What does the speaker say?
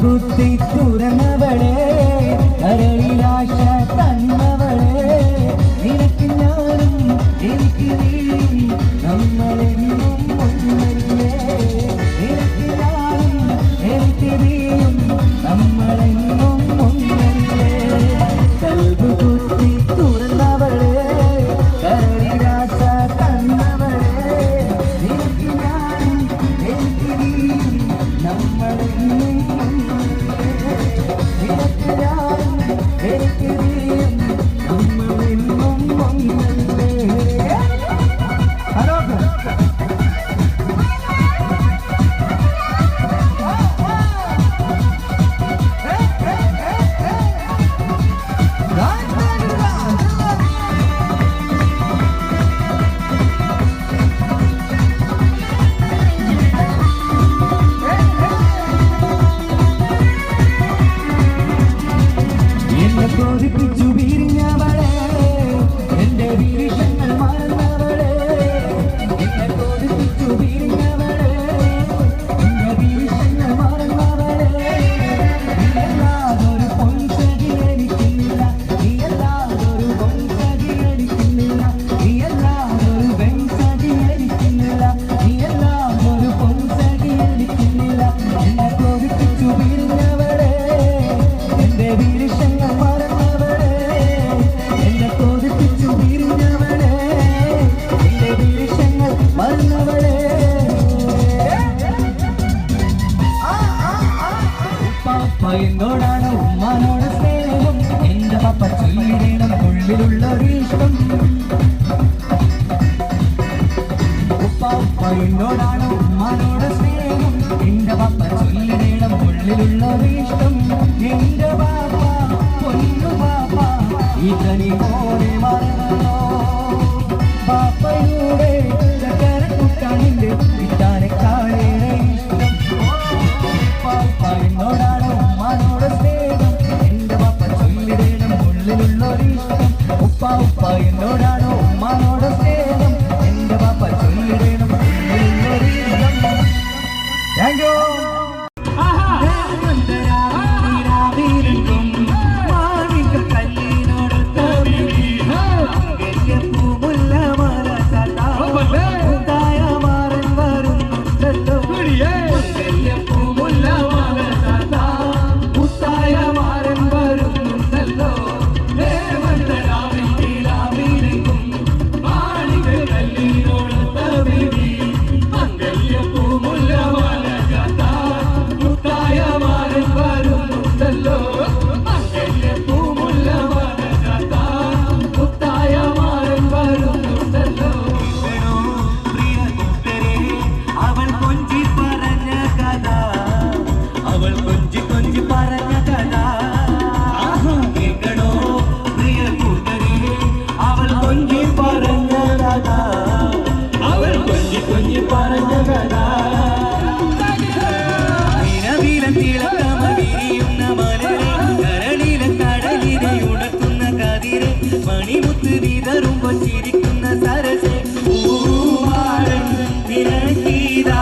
കുത്തി തുറന്നവളെ ഉമ്മയോടാണ് ഉമ്മാനോട് സ്നേഹം എന്റെ പപ്പ ചൊല്ലിടണം ഉള്ളിലുള്ള ഒരിഷ്ടം ഉപ്പ ഉമ്മയോടാണ് ഉമ്മാനോട് സ്നേഹം എന്റെ പപ്പ ചൊല്ലിടണം ഉള്ളിലുള്ള ഒരിഷ്ടം എന്റെ പാപ്പ പൊന്നു പാപ്പ ഇതനി പോലെ മറന്നോ കയറുമ്പോൾ ചിരിക്കുന്ന സരസെ. പൂവാടൻ നിരക്കീതാ